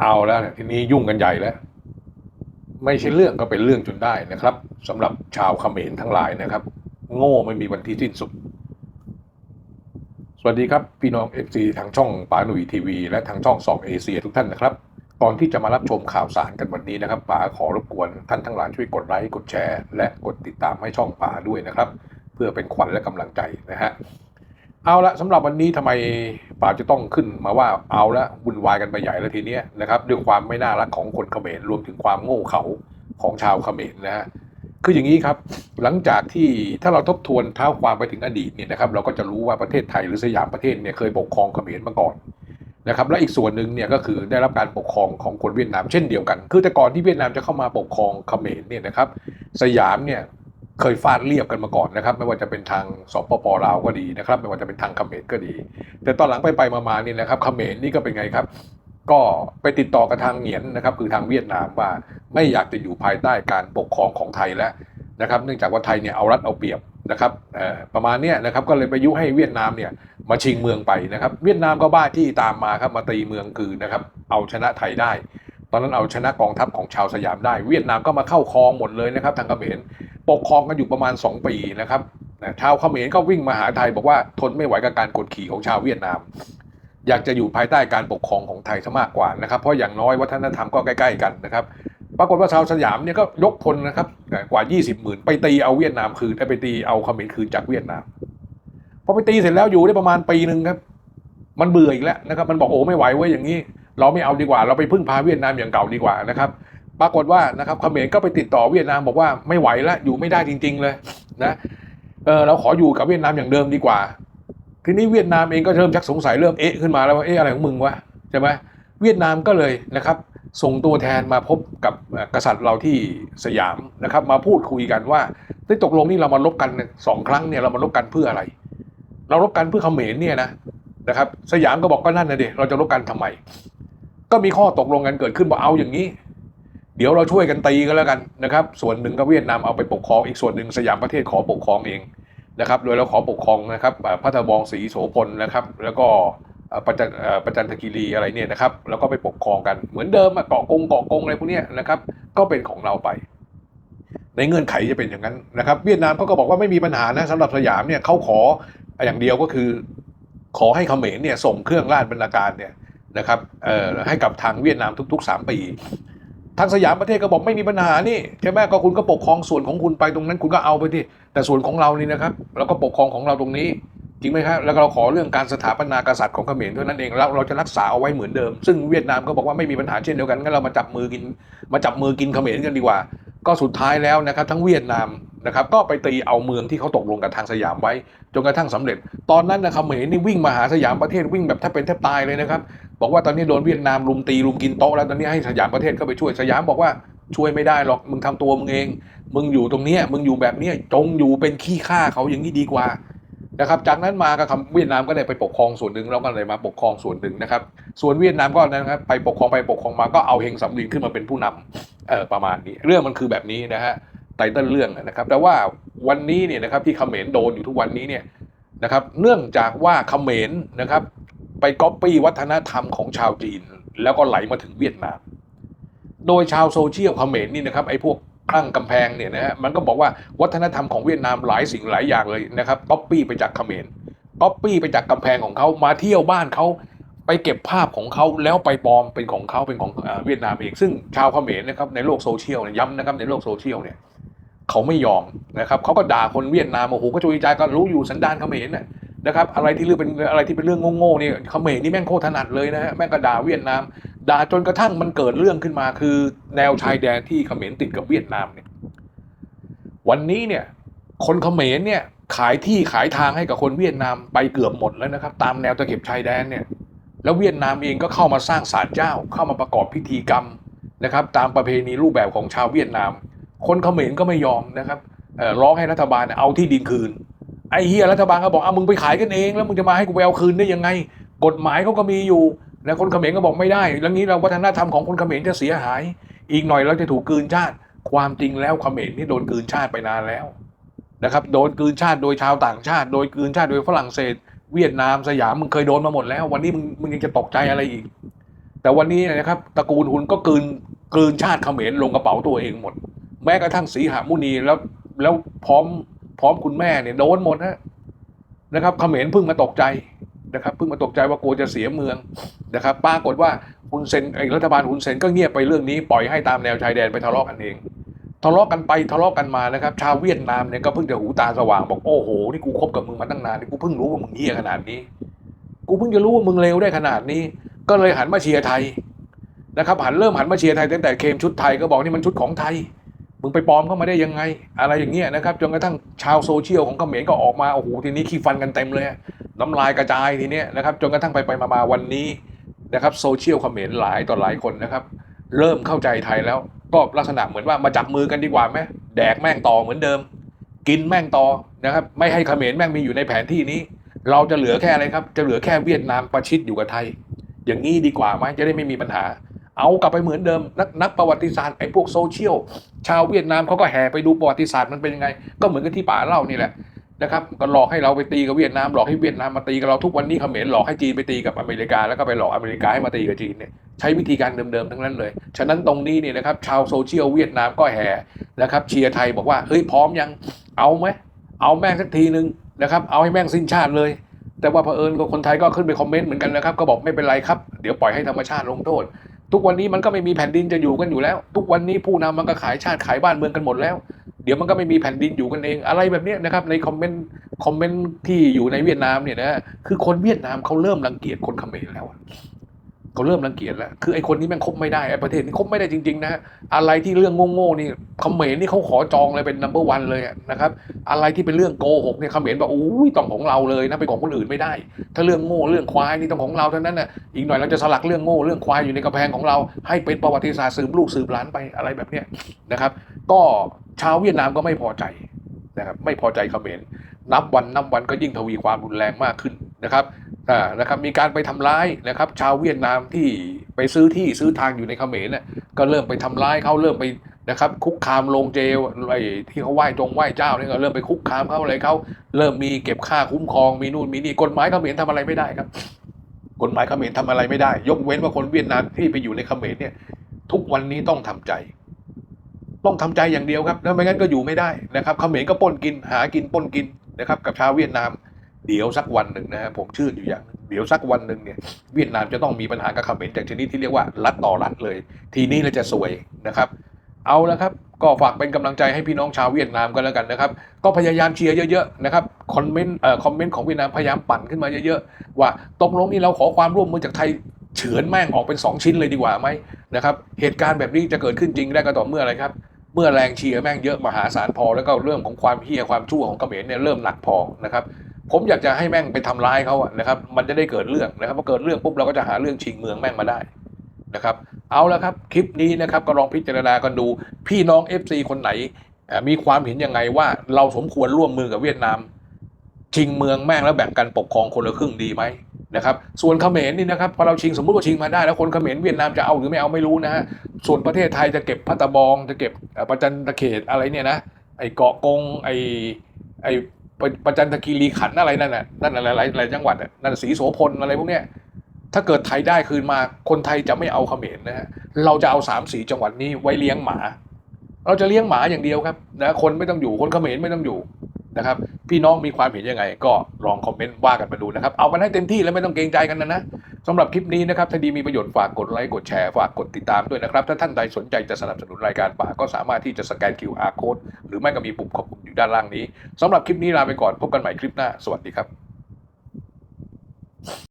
เอาแล้วเนี่ยทีนี้ยุ่งกันใหญ่แล้ว ไม่ใช่เรื่องก็เป็นเรื่องจนได้นะครับสำหรับชาวเขมรทั้งหลายนะครับ โง่ไม่มีวันที่สิ้นสุด สวัสดีครับ พี่น้อง FC ทางช่องป๋าหนุ่ยทีวีและทางช่องสองเอเชียทุกท่านนะครับก่อนที่จะมารับชมข่าวสารกันวันนี้นะครับป๋าขอรบกวนท่านทั้งหลายช่วยกดไลค์กดแชร์ และกดติดตามให้ช่องป๋าด้วยนะครับ เพื่อเป็นขวัญและกำลังใจนะฮะ เอาละสำหรับวันนี้ทำไมป๋าจะต้องขึ้นมาว่าเอาละวุ่นวายกันไปใหญ่แล้วทีเนี้ยนะครับด้วยความไม่น่ารักของคนเขมรรวมถึงความโง่เขลาของชาวเขมรนะฮะคืออย่างนี้ครับ หลังจากที่ถ้าเราทบทวนเท้าความไปถึงอดีตเนี่ยนะครับเราก็จะรู้ว่าประเทศไทยหรือสยามประเทศเนี่ยเคยปกครองเขมรมาก่อนนะครับและอีกส่วนหนึ่งเนี่ยก็คือได้รับการปกครองของคนเวียดนามเช่นเดียวกัน คือแต่ก่อนที่เวียดนามจะเข้ามาปกครองเขมรเนี่ยนะครับสยามเนี่ย เคยฟาดเรียบกันมาก่อนนะครับ ไม่ว่าจะเป็นทางสปปลาวก็ดีนะครับ ไม่ว่าจะเป็นทางเขมรก็ดี แต่ตอนหลังไปไปมาๆนี่นะครับเขมรนี่ก็เป็นไงครับ ก็ไปติดต่อกับทางเหงียนนะครับ คือทางเวียดนามว่าไม่อยากจะอยู่ภายใต้การปกครองของไทยแล้วนะครับ เนื่องจากว่าไทยเนี่ยเอารัดเอาเปรียบนะครับประมาณนี้นะครับก็เลยไปยุให้เวียดนามเนี่ยมาชิงเมืองไปนะครับ เวียดนามก็บ้าที่ตามมาครับมาตีเมืองคือนะครับเอาชนะไทยได้ ตอนนั้นเอาชนะกองทัพของชาวสยามได้ เวียดนามก็มาเข้าครองหมดเลยนะครับทางเขมร ปกครองกันอยู่ประมาณ 2 ปีนะครับชาวเขมรก็วิ่งมาหาไทยบอกว่าทนไม่ไหวกับการกดขี่ของชาวเวียดนาม อยากจะอยู่ภายใต้การปกครองของไทยซะมากกว่านะครับเพราะอย่างน้อยวัฒนธรรมก็ใกล้ๆกันนะครับปรากฏว่าชาวสยามเนี่ยก็ยกพลนะครับกว่า 20หมื่นไปตีเอาเวียดนามคืนไปตีเอาเขมรคืนจากเวียดนามพอไปตีเสร็จแล้วอยู่ได้ประมาณปีหนึ่งครับ มันเบื่ออีกแล้วนะครับ มันบอกโอ้ไม่ไหวเว้ยอย่างนี้ เราไม่เอาดีกว่า เราไปพึ่งพาเวียดนามอย่างเก่าดีกว่านะครับ ปรากฏว่านะครับเขมรก็ไปติดต่อเวียดนามบอกว่าไม่ไหวแล้วอยู่ไม่ได้จริง ๆ เลยนะเออเราขออยู่กับเวียดนามอย่างเดิมดีกว่า ทีนี้เวียดนามเองก็เริ่มชักสงสัยเริ่มเอ๊ะขึ้นมาแล้วว่าเอ๊ะอะไรของมึงวะใช่ไหมเวียดนามก็เลยนะครับ ส่งตัวแทนมาพบกับกษัตริย์เราที่สยามนะครับ มาพูดคุยกันว่าได้ตกลงนี่เรามาลบกันสองครั้งเนี่ยเรามาลบกันเพื่ออะไร เราลบกันเพื่อเขมรเนี่ยนะนะครับ สยามก็บอกก็นั่นนะเด็เราจะลบกันทำไม ก็มีข้อตกลงกันเกิดขึ้นว่าเอาอย่างนี้ เดี๋ยวเราช่วยกันตีกันแล้วกันนะครับ ส่วนหนึ่งก็เวียดนามเอาไปปกครองอีกส่วนหนึ่งสยามประเทศขอปกครองเองนะครับโดยเราขอปกครองนะครับพระตะบองศรีโสพลนะครับ แล้วก็ประจันประจันทกิรีอะไรเนี่ยนะครับ แล้วก็ไปปกครองกันเหมือนเดิมเกาะกงเกาะกงอะไรพวกนี้นะครับ ก็เป็นของเราไป ในเงื่อนไขจะเป็นอย่างนั้นนะครับ เวียดนามเขาก็บอกว่าไม่มีปัญหานะสำหรับสยามเนี่ยเขาขออย่างเดียวก็คือ ขอให้เขมรเนี่ยส่งเครื่องราชบรรณาการเนี่ยนะครับให้กับทางเวียดนามทุก ๆ 3 ปี ทางสยามประเทศก็บอกไม่มีปัญหานี่ใช่ไหมก็คุณก็ปกครองส่วนของคุณไปตรงนั้น คุณก็เอาไปที่แต่ส่วนของเรานี่นะครับเราก็ปกครองของเราตรงนี้จริงไหมครับแล้วเราขอเรื่องการสถาปนากษัตริย์ของเขมรเท่านั้นเองแล้วเราจะรักษาเอาไว้เหมือนเดิม ซึ่งเวียดนามก็บอกว่าไม่มีปัญหาเช่นเดียวกันงั้นเรามาจับมือกิน มาจับมือกินเขมรกันดีกว่า ก็สุดท้ายแล้วนะครับทั้งเวียดนามนะครับก็ไปตีเอาเมืองที่เขาตกลงกับทางสยามไว้ จนกระทั่งสำเร็จ ตอนนั้นนะเขมรนี่วิ่งมาหาสยามประเทศวิ่งแบบแทบเป็นแทบตายเลยนะครับบอกว่าตอนนี้โดนเวียดนามลุมตีลุมกินโต๊ะแล้วตอนนี้ให้สยามประเทศเข้าไปช่วยสยามบอกว่าช่วยไม่ได้หรอกมึงทำตัวมึงเอง มึงอยู่ตรงเนี้ยมึงอยู่แบบเนี้ยจงอยู่เป็นขี้ข้าเขาอย่างนี้ดีกว่า นะครับจากนั้นมาก็คำเวียดนามก็ได้ไปปกครองส่วนหนึ่งแล้วก็เลยมาปกครองส่วนหนึ่งนะครับ ส่วนเวียดนามก็นะครับไปปกครองไปปกครองมาก็เอาเฮงสำลีขึ้นมาเป็นผู้นำเออประมาณนี้ เรื่องมันคือแบบนี้นะฮะไตเติ้ลเรื่องนะครับ แต่ว่าวันนี้เนี่ยนะครับที่เขมรโดนอยู่ทุกวันนี้เนี่ยนะครับ เนื่องจากว่าเขมรนะครับ ไปก๊อปปี้วัฒนธรรมของชาวจีน แล้วก็ไหลมาถึงเวียดนาม โดยชาวโซเชียลเขมรนี่นะครับไอ้พวก คลั่งกำแพงเนี่ยนะฮะมันก็บอกว่าวัฒนธรรมของเวียดนามหลายสิ่งหลายอย่างเลยนะครับก๊อปปี้ไปจากเขมรก๊อปปี้ไปจากกำแพงของเขามาเที่ยวบ้านเขาไปเก็บภาพของเขาแล้วไปปลอมเป็นของเขาเป็นของเวียดนามเอง ซึ่งชาวเขมรนะครับในโลกโซเชียลเนี่ยย้ำนะครับในโลกโซเชียลเนี่ยเขาไม่ยอมนะครับเขาก็ด่าคนเวียดนามโอ้โหก็จุยใจก็รู้อยู่สันดานเขมรน่ะนะครับอะไรที่เรื่องเป็นอะไรที่เป็นเรื่องโง่ๆเนี่ยเขมรนี่แม่งโคตรถนัดเลยนะฮะแม่งก็ด่าเวียดนาม ด่าจนกระทั่งมันเกิดเรื่องขึ้นมาคือแนวชายแดนที่เขมรติดกับเวียดนามเนี่ยวันนี้เนี่ย คนเขมรเนี่ยขายที่ขายทางให้กับคนเวียดนามไปเกือบหมดแล้วนะครับ ตามแนวตะเข็บชายแดนเนี่ย แล้วเวียดนามเองก็เข้ามาสร้างศาลเจ้า เข้ามาประกอบพิธีกรรมนะครับ ตามประเพณีรูปแบบของชาวเวียดนาม คนเขมรก็ไม่ยอมนะครับร้องให้รัฐบาลเนี่ยเอาที่ดินคืนไอ้เฮียรัฐบาลก็บอกเอามึงไปขายกันเอง แล้วมึงจะมาให้กูไปเอาคืนได้ยังไง กฎหมายเขาก็มีอยู่ แล้วคนเขมรก็บอกไม่ได้แล้วนี้เราวัฒนธรรมของคนเขมรจะเสียหาย อีกหน่อยเราจะถูกกืนชาติ ความจริงแล้วเขมรนี่โดนกืนชาติไปนานแล้วนะครับ โดนกืนชาติโดยชาวต่างชาติ โดยกืนชาติโดยฝรั่งเศส เวียดนามสยามมึงเคยโดนมาหมดแล้ว วันนี้มึงมึงยังจะตกใจอะไรอีก แต่วันนี้นะครับตระกูลหุนก็กืนกืนชาติเขมรลงกระเป๋าตัวเองหมด แม้กระทั่งสีหามุนีแล้วแล้วพร้อมพร้อมคุณแม่เนี่ยโดนหมดฮะนะครับเขมรเพิ่งมาตกใจนะครับเพิ่งมาตกใจว่ากลัวจะเสียเมือง นะครับปรากฏว่าฮุนเซนรัฐบาลฮุนเซนก็เงียบไปเรื่องนี้ปล่อยให้ตามแนวชายแดนไปทะเลาะกันเองทะเลาะกันไปทะเลาะกันมานะครับ ชาวเวียดนามเนี่ยก็เพิ่งจะหูตาสว่างบอกโอ้โหนี่กูคบกับมึงมาตั้งนานนี่กูเพิ่งรู้ว่ามึงเหี้ยขนาดนี้ กูเพิ่งจะรู้ว่ามึงเลวได้ขนาดนี้ ก็เลยหันมาเชียร์ไทยนะครับหันเริ่มหันมาเชียร์ไทยตั้งแต่เคมชุดไทยก็บอกนี่มันชุดของไทยมึงไปปลอมเข้ามาได้ยังไง อะไรอย่างเงี้ยนะครับจนกระทั่งชาวโซเชียลของเขมรก็ออกมาโอ้โหทีนี้ขี้ฟันกันเต็มเลยน้ำลายกระจายทีเนี้ยนะครับจนกระทั่งไปไปมามาวันนี้ นะครับโซเชียลคอมเขมรหลายต่อหลายคนนะครับ เริ่มเข้าใจไทยแล้ว ก็ลักษณะเหมือนว่ามาจับมือกันดีกว่าไหมแดกแม่งต่อเหมือนเดิม กินแม่งต่อนะครับ ไม่ให้เขมรแม่งมีอยู่ในแผนที่นี้ เราจะเหลือแค่อะไรครับ จะเหลือแค่เวียดนามประชิดอยู่กับไทย อย่างนี้ดีกว่าไหมจะได้ไม่มีปัญหา เอากลับไปเหมือนเดิม นักนักประวัติศาสตร์ไอ้พวกโซเชียลชาวเวียดนามเขาก็แห่ไปดูประวัติศาสตร์มันเป็นยังไง ก็เหมือนกับที่ป่าเล่านี่แหละ นะครับก็หลอกให้เราไปตีกับเวียดนามหลอกให้เวียดนามมาตีกับเราทุกวันนี้เขมรหลอกให้จีนไปตีกับอเมริกาแล้วก็ไปหลอกอเมริกาให้มาตีกับจีนเนี่ยใช้วิธีการเดิมๆทั้งนั้นเลย ฉะนั้นตรงนี้เนี่ยนะครับชาวโซเชียลเวียดนามก็แห่นะครับเชียร์ไทยบอกว่าเฮ้ยพร้อมยังเอาไหมเอาแม่งสักทีนึงนะครับเอาให้แม่งสิ้นชาติเลย แต่ว่าเผอิญก็คนไทยก็ขึ้นไปคอมเมนต์เหมือนกันนะครับก็บอกไม่เป็นไรครับเดี๋ยวปล่อยให้ธรรมชาติลงโทษ ทุกวันนี้มันก็ไม่มีแผ่นดินจะอยู่กันอยู่แล้ว ทุกวันนี้ผู้นำมันก็ขายชาติขายบ้านเมืองกันหมดแล้ว เดี๋ยวมันก็ไม่มีแผ่นดินอยู่กันเอง อะไรแบบนี้นะครับในคอมเมนต์คอมเมนต์ที่อยู่ในเวียดนามเนี่ยนะคือคนเวียดนามเขาเริ่มรังเกียจคนเขมรแล้ว เขาเริ่มรังเกียจแล้ว คือไอ้คนนี้แม่งคบไม่ได้ไอ้ประเทศนี้คบไม่ได้จริงๆนะอะไรที่เรื่องโง่ๆนี่เขมรนี่เขาขอจองเลยเป็น number one เลยนะครับ อะไรที่เป็นเรื่องโกหกเนี่ยเขมรบอกอุ้ยต้องของเราเลยนะเป็นของคนอื่นไม่ได้ ถ้าเรื่องโง่เรื่องควายนี่ต้องของเราเท่านั้นน่ะอีกหน่อยเราจะสลักเรื่องโง่เรื่องควายอยู่ในกระแพงของเรา ให้เป็นประวัติศาสตร์สืบลูกสืบหลานไปอะไรแบบเนี้ยนะครับ ก็ชาวเวียดนามก็ไม่พอใจนะครับไม่พอใจเขมรนับวันนับวันก็ยิ่งทวีความรุนแรงมากขึ้นนะครับ นะครับมีการไปทำร้ายนะครับชาวเวียดนามที่ไปซื้อที่ซื้อทางอยู่ในเขมรน่ะก็เริ่มไปทำร้ายเขาเริ่มไปนะครับคุกคามลงเจลไอ้ที่เขาไหว้จงไหว้เจ้าเนี่ยก็เริ่มไปคุกคามเขาอะไรเขาเริ่มมีเก็บค่าคุ้มครองมีนู่นมีนี่กฎหมายเขมรทำอะไรไม่ได้ครับ กฎหมายเขมรทำอะไรไม่ได้ ยกเว้นว่าคนเวียดนามที่ไปอยู่ในเขมรเนี่ย ทุกวันนี้ต้องทำใจ ต้องทำใจอย่างเดียวครับแล้วไม่งั้นก็อยู่ไม่ได้นะครับเขมรก็ป้นกินหากินป้นกินนะครับ กับชาวเวียดนาม เดี๋ยวสักวันหนึ่งนะฮะผมเชื่ออยู่อย่างเดี๋ยวสักวันหนึ่งเนี่ยเวียดนามจะต้องมีปัญหากับเขมรจากชนิดที่เรียกว่ารัฐต่อรัฐเลย ทีนี้เราจะสวยนะครับ เอาละครับ ก็ฝากเป็นกำลังใจให้พี่น้องชาวเวียดนามกันแล้วกันนะครับ ก็พยายามเชียร์เยอะๆนะครับคอมเมนต์เอ่อคอมเมนต์ของเวียดนามพยายามปั่นขึ้นมาเยอะๆว่าตกลงนี่เราขอความร่วมมือจากไทยเฉือนแม่งออกเป็น 2 ชิ้นเลยดีกว่าไหมนะครับเหตุการณ์แบบนี้จะเกิดขึ้นจริงได้ก็ต่อเมื่ออะไรครับเมื่อแรงเชียร์แม่งเยอะมหาศาลพอแล้วก็เรื่องของความเฮี้ยความชั่วของเขมรเนี่ยเริ่มหนักพอนะครับ ผมอยากจะให้แม่งไปทำร้ายเขาอะนะครับ มันจะได้เกิดเรื่องนะครับพอเกิดเรื่องปุ๊บเราก็จะหาเรื่องชิงเมืองแม่งมาได้นะครับ เอาละครับคลิปนี้นะครับก็ลองพิจารณากันดู พี่น้อง FC คนไหนมีความเห็นยังไงว่าเราสมควรร่วมมือกับเวียดนาม ชิงเมืองแม่งแล้วแบ่งกันปกครองคนละครึ่งดีไหมนะครับ ส่วนเขมรนี่นะครับพอเราชิงสมมติว่าชิงมาได้แล้วคนเขมรเวียดนามจะเอาหรือไม่เอาไม่รู้นะฮะส่วนประเทศไทยจะเก็บพัตตบอง จะเก็บประจันตะเขตอะไรเนี่ยนะไอ้เกาะกงไอ้ไอ้ ประประจันตคีรีขันอะไรนั่นน่ะนั่นอะไรหลายหลายจังหวัดนั่นสีโสพลอะไรพวกเนี้ยถ้าเกิดไทยได้คืนมาคนไทยจะไม่เอาเขมรนะฮะเราจะเอาสามสี่จังหวัดนี้ไว้เลี้ยงหมา เราจะเลี้ยงหมาอย่างเดียวครับนะคนไม่ต้องอยู่คนเขมรไม่ต้องอยู่นะครับ พี่น้องมีความเห็นยังไง ก็ลองคอมเมนต์ว่ากันมาดูนะครับ เอากันให้เต็มที่แล้วไม่ต้องเกรงใจกันนะนะ สำหรับคลิปนี้นะครับถ้าดีมีประโยชน์ฝากกดไลค์กดแชร์ฝากกดติดตามด้วยนะครับ ถ้าท่านใดสนใจจะสนับสนุนรายการป่ากก็สามารถที่จะสแกน QR code หรือไม่ก็มีปุ่มขอบคุณอยู่ด้านล่างนี้สำหรับคลิปนี้ลาไปก่อนพบกันใหม่คลิปหน้า สวัสดีครับ